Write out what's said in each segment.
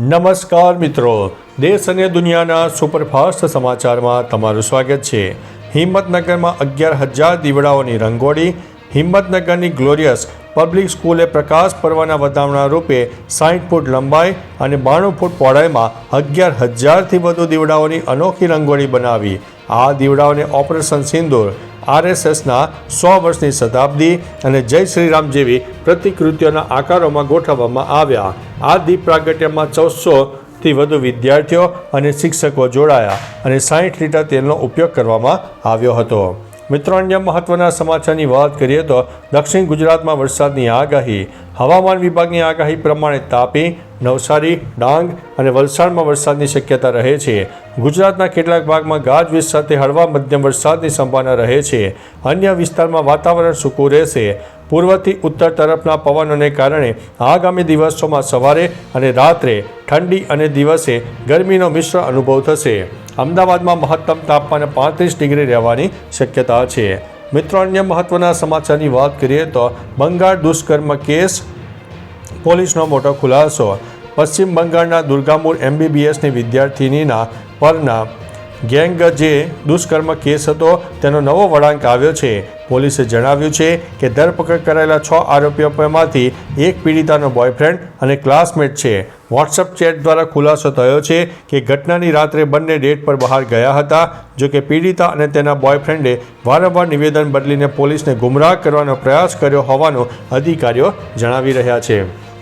નમસ્કાર મિત્રો. દેશ અને દુનિયાના સુપરફાસ્ટ સમાચારમાં તમારું સ્વાગત છે. હિંમતનગરમાં અગિયાર હજાર દીવડાઓની રંગોળી, હિંમતનગરની ગ્લોરિયસ પબ્લિક સ્કૂલે પ્રકાશ પર્વના વધામણા રૂપે સાઠ ફૂટ લંબાઈ અને બાણું ફૂટ પહોળાઈમાં અગિયાર હજારથી વધુ દીવડાઓની અનોખી રંગોળી બનાવી. આ દીવડાઓને ઓપરેશન સિંદૂર આરએસએસના સો વર્ષની શતાબ્દી અને જય શ્રીરામ જેવી પ્રતિકૃતિઓના આકારોમાં ગોઠવવામાં આવ્યા. આ દીપ પ્રાગટ્યમાં ચૌદસોથી વધુ વિદ્યાર્થીઓ અને શિક્ષકો જોડાયા અને સાઠ લીટર તેલનો ઉપયોગ કરવામાં આવ્યો હતો. મિત્રો, અન્ય મહત્વના સમાચારની વાત કરીએ તો દક્ષિણ ગુજરાતમાં વરસાદની આગાહી. હવામાન વિભાગની આગાહી પ્રમાણે તાપી નવસારી, ડાંગ અને વલસાડમાં વરસાદની શક્યતા રહે છે. ગુજરાતના કેટલાક ભાગમાં ગાજવીજ સાથે હળવા મધ્યમ વરસાદની સંભાવના રહે છે. અન્ય વિસ્તારમાં વાતાવરણ સૂકું રહેશે. પૂર્વથી ઉત્તર તરફના પવનોને કારણે આગામી દિવસોમાં સવારે અને રાત્રે ઠંડી અને દિવસે ગરમીનો મિશ્ર અનુભવ થશે. અમદાવાદમાં મહત્તમ તાપમાન પાંત્રીસ ડિગ્રી રહેવાની શક્યતા છે. મિત્રો, અન્ય મહત્વના સમાચારની વાત કરીએ તો બંગાળ દુષ્કર્મ કેસ પોલીસનો મોટો ખુલાસો. પશ્ચિમ બંગાળના દુર્ગાપુર એમબીબીએસની વિદ્યાર્થિનીના પરના ગેંગ જે દુષ્કર્મ કેસ હતો, તેનો નવો વળાંક આવ્યો છે. પોલીસે જણાવ્યું છે કે ધરપકડ કરાયેલા છ આરોપીઓમાંથી એક પીડિતાનો બોયફ્રેન્ડ અને ક્લાસમેટ છે. વોટ્સઅપ ચેટ દ્વારા ખુલાસો થયો છે કે ઘટનાની રાત્રે બંને ડેટ પર બહાર ગયા હતા, જો કે પીડિતા અને તેના બોયફ્રેન્ડે વારંવાર નિવેદન બદલીને પોલીસને ગુમરાહ કરવાનો પ્રયાસ કર્યો હોવાનું અધિકારીઓ જણાવી રહ્યા છે.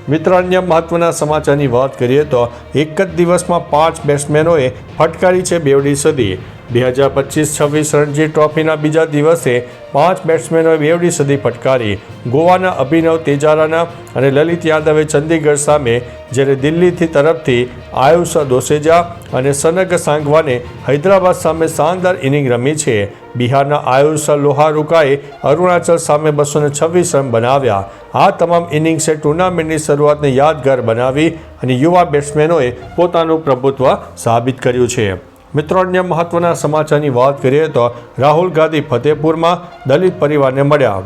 મિત્ર, અન્ય મહત્વના સમાચારની વાત કરીએ તો એક જ દિવસમાં પાંચ બેટ્સમેનોએ ફટકારી છે બેવડી સદી. બે હજાર પચીસ છવ્વીસ રણજી ટ્રોફીના બીજા દિવસે પાંચ બેટ્સમેનોએ બેવડી સદી ફટકારી. ગોવાના અભિનવ તેજારાના અને લલિત યાદવે ચંદીગઢ સામે, જ્યારે દિલ્હીથી તરફથી આયુષ દોસેજા અને સનગ સાંગવાને હૈદરાબાદ સામે શાનદાર ઇનિંગ રમી છે. બિહારના આયુષ લોહારુકાએ અરુણાચલ સામે બસો છવ્વીસ રન બનાવ્યા. આ તમામ ઇનિંગ્સે ટુર્નામેન્ટની શરૂઆતને યાદગાર બનાવી અને યુવા બેટ્સમેનોએ પોતાનું પ્રભુત્વ સાબિત કર્યું છે. મિત્રો, અન્ય મહત્વના સમાચારની વાત કરીએ તો રાહુલ ગાંધી ફતેપુરમાં દલિત પરિવારને મળ્યા.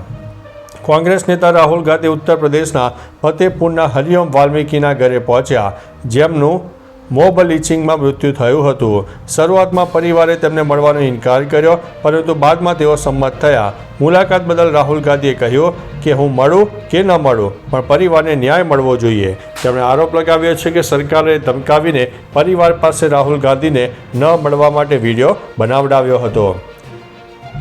કોંગ્રેસ નેતા રાહુલ ગાંધી ઉત્તર પ્રદેશના ફતેપુરના હરિઓમ વાલ્મીકીના ઘરે પહોંચ્યા. જેમનું મોબ લીચિંગમાં મૃત્યુ થયું હતું. શરૂઆતમાં પરિવારે તેમને મળવાનો ઇનકાર કર્યો, પરંતુ બાદમાં તેઓ સંમત થયા. મુલાકાત બદલ રાહુલ ગાંધીએ કહ્યું કે હું મળું કે ન મળું, પણ પરિવારને ન્યાય મળવો જોઈએ. તેમણે આરોપ લગાવ્યો છે કે સરકારે ધમકાવીને પરિવાર પાસે રાહુલ ગાંધીને ન મળવા માટે વીડિયો બનાવડાવ્યો હતો.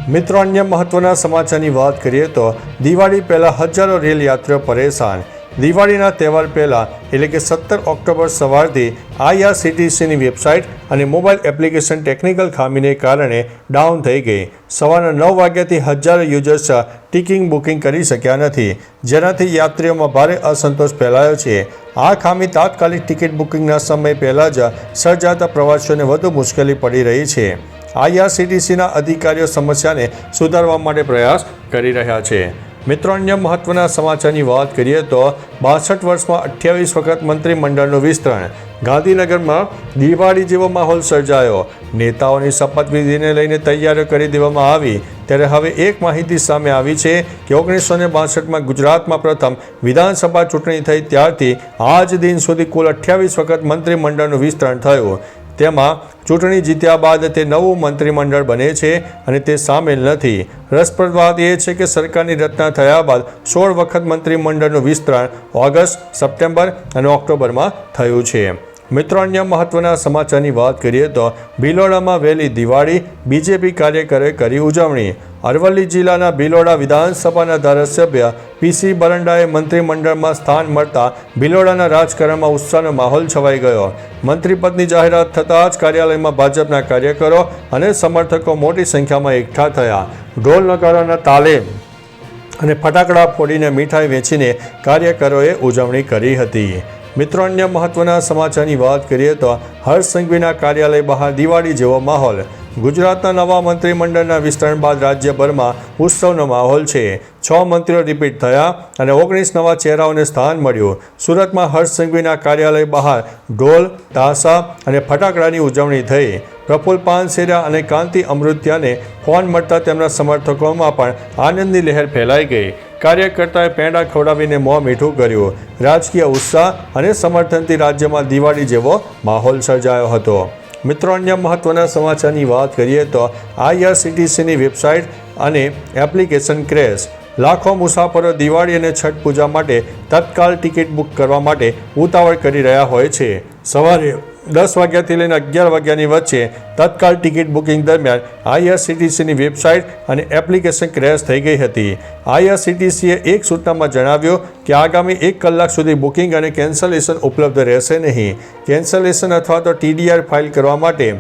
મિત્રો, અન્ય મહત્વના સમાચારની વાત કરીએ તો દિવાળી પહેલાં હજારો રેલ યાત્રીઓ પરેશાન. દિવાળીના તહેવાર પહેલાં, એટલે કે સત્તર ઓક્ટોબર સવારથી આઈઆરસીટીસીની વેબસાઇટ અને મોબાઈલ એપ્લિકેશન ટેકનિકલ ખામીને કારણે ડાઉન થઈ ગઈ. સવારના નવ વાગ્યાથી હજારો યુઝર્સ ટિકિંગ બુકિંગ કરી શક્યા નથી, જેનાથી યાત્રીઓમાં ભારે અસંતોષ ફેલાયો છે. આ ખામી તાત્કાલિક ટિકિટ બુકિંગના સમય પહેલાં જ સર્જાતા પ્રવાસીઓને વધુ મુશ્કેલી પડી રહી છે. આઈઆરસીટીસીના અધિકારીઓ સમસ્યાને સુધારવા માટે પ્રયાસ કરી રહ્યા છે. મિત્રો, અન્ય મહત્વના સમાચારની વાત કરીએ તો બાસઠ વર્ષમાં અઠ્યાવીસ વખત મંત્રીમંડળનું વિસ્તરણ. ગાંધીનગરમાં દિવાળી જેવો માહોલ સર્જાયો. નેતાઓની શપથવિધિને લઈને તૈયારીઓ કરી દેવામાં આવી. ત્યારે હવે એક માહિતી સામે આવી છે કે ઓગણીસો ને બાસઠમાં ગુજરાતમાં પ્રથમ વિધાનસભા ચૂંટણી થઈ ત્યારથી આજ દિન સુધી કુલ અઠ્યાવીસ વખત મંત્રીમંડળનું વિસ્તરણ થયું. તેમાં ચૂંટણી જીત્યા બાદ તે નવું મંત્રીમંડળ બને છે અને તે સામેલ નથી. રસપ્રદ વાત એ છે કે સરકારની રચના થયા બાદ સોળ વખત મંત્રીમંડળનું વિસ્તરણ ઓગસ્ટ, સપ્ટેમ્બર અને ઓક્ટોબરમાં થયું છે. મિત્રો, અન્ય મહત્વના સમાચારની વાત કરીએ તો ભિલોડામાં વહેલી દિવાળી, બીજેપી કાર્યકરે કરી ઉજવણી. અરવલ્લી જિલ્લાના ભિલોડા વિધાનસભાના ધારાસભ્ય પીસી બરંડાએ મંત્રીમંડળમાં સ્થાન મળતા ભિલોડાના રાજકારણમાં ઉત્સાહનો માહોલ છવાઈ ગયો. મંત્રીપદની જાહેરાત થતાં જ કાર્યાલયમાં ભાજપના કાર્યકરો અને સમર્થકો મોટી સંખ્યામાં એકઠા થયા. ઢોલ નગારાના તાલે અને ફટાકડા ફોડીને મીઠાઈ વેચીને કાર્યકરોએ ઉજવણી કરી હતી. મિત્રો, અન્ય મહત્વના સમાચારની વાત કરીએ તો હર્ષ સંઘવીના કાર્યાલય બહાર દિવાળી જેવો માહોલ ગુજરાતના નવા મંત્રીમંડળના વિસ્તરણ બાદ રાજ્યભરમાં ઉત્સવનો માહોલ છે. છ મંત્રીઓ રિપીટ થયા અને ઓગણીસ નવા ચહેરાઓને સ્થાન મળ્યું. સુરતમાં હર્ષ સંઘવીના કાર્યાલય બહાર ઢોલ તાસા અને ફટાકડાની ઉજવણી થઈ. પ્રફુલ્લ પાનસેરા અને કાંતિ અમૃત્યાને ફોન મળતા તેમના સમર્થકોમાં પણ આનંદની લહેર ફેલાઈ ગઈ. કાર્યકર્તાએ પેંડા ખવડાવીને મોં મીઠું કર્યું. રાજકીય ઉત્સાહ અને સમર્થનથી રાજ્યમાં દિવાળી જેવો માહોલ સર્જાયો હતો. મિત્રો, અન્ય મહત્વના સમાચારની વાત કરીએ તો આઈઆરસીટીસીની વેબસાઇટ અને એપ્લિકેશન ક્રેશ. લાખો મુસાફરો દિવાળી અને છઠ પૂજા માટે તત્કાલ ટિકિટ બુક કરવા માટે ઉતાવળ કરી રહ્યા હોય છે. સવારે દસ વાગ્યાથી લઈને અગિયાર વાગ્યાની વચ્ચે તત્કાલ ટિકિટ બુકિંગ દરમિયાન આઈઆરસીટીસીની વેબસાઇટ અને એપ્લિકેશન ક્રેશ થઈ ગઈ હતી. આઈઆરસીટીસીએ એક સૂચનામાં જણાવ્યું કે આગામી એક કલાક સુધી બુકિંગ અને કેન્સલેશન ઉપલબ્ધ રહેશે નહીં. કેન્સલેશન અથવા તો ટીડીઆર ફાઇલ કરવા માટે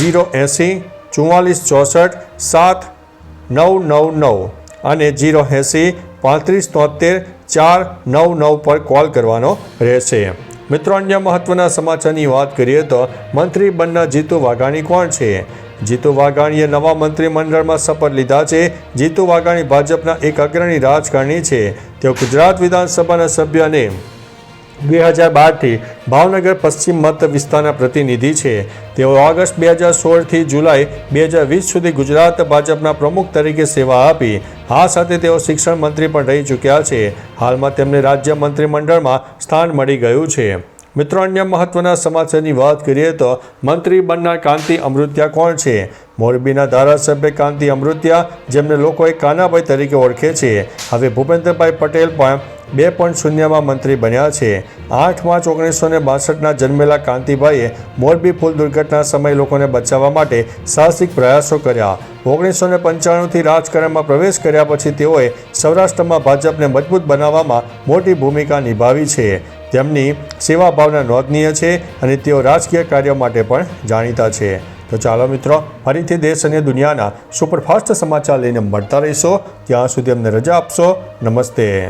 જીરો એંસી ચુમ્માલીસ ચોસઠ, સાત, નવ નવ નવ અને જીરો એંસી, પાંત્રીસ, તોતેર, ચાર, નવ નવ પર કોલ કરવાનો રહેશે. મિત્રો, અન્ય મહત્વના સમાચારની વાત કરીએ તો મંત્રી બનના જીતુ વાઘાણી કોણ છે? જીતુ વાઘાણીએ નવા મંત્રીમંડળમાં શપથ લીધા છે. જીતુ વાઘાણી ભાજપના એક અગ્રણી રાજકારણી છે. તેઓ ગુજરાત વિધાનસભાના સભ્ય અને બે હજાર બારથી ભાવનગર પશ્ચિમ મત વિસ્તારના પ્રતિનિધિ છે. તેઓ ઓગસ્ટ બે હજાર સોળથી જુલાઈ બે હજાર વીસ સુધી ગુજરાત ભાજપના પ્રમુખ તરીકે સેવા આપી આ સાથે તેઓ શિક્ષણ મંત્રી પણ રહી ચૂક્યા છે. હાલમાં તેમને રાજ્ય મંત્રીમંડળમાં સ્થાન મળી ગયું છે. મિત્રો, અન્ય મહત્વના સમાચારની વાત કરીએ તો મંત્રી બનનાર કાંતિ અમૃત્યા કોણ છે? મોરબીના ધારાસભ્ય કાંતિ અમૃત્યા, જેમને લોકોએ કાનાભાઈ તરીકે ઓળખે છે. હવે ભૂપેન્દ્રભાઈ પટેલ પણ બે પોઈન્ટ શૂન્યમાં મંત્રી બન્યા છે. આઠ માર્ચ ઓગણીસો ને બાસઠના જન્મેલા કાંતિભાઈએ મોરબી પુલ દુર્ઘટના સમયે લોકોને બચાવવા માટે સાહસિક પ્રયાસો કર્યા. ઓગણીસો ને પંચાણુંથી રાજકારણમાં પ્રવેશ કર્યા પછી તેઓએ સૌરાષ્ટ્રમાં ભાજપને મજબૂત બનાવવામાં મોટી ભૂમિકા નિભાવી છે. તેમની સેવાભાવના નોંધનીય છે અને તેઓ રાજકીય કાર્યો માટે પણ જાણીતા છે. તો ચાલો મિત્રો, ફરીથી દેશ અને દુનિયાના સુપરફાસ્ટ સમાચાર લઈને મળતા રહીશો. ત્યાં સુધી અમને રજા આપશો. નમસ્તે.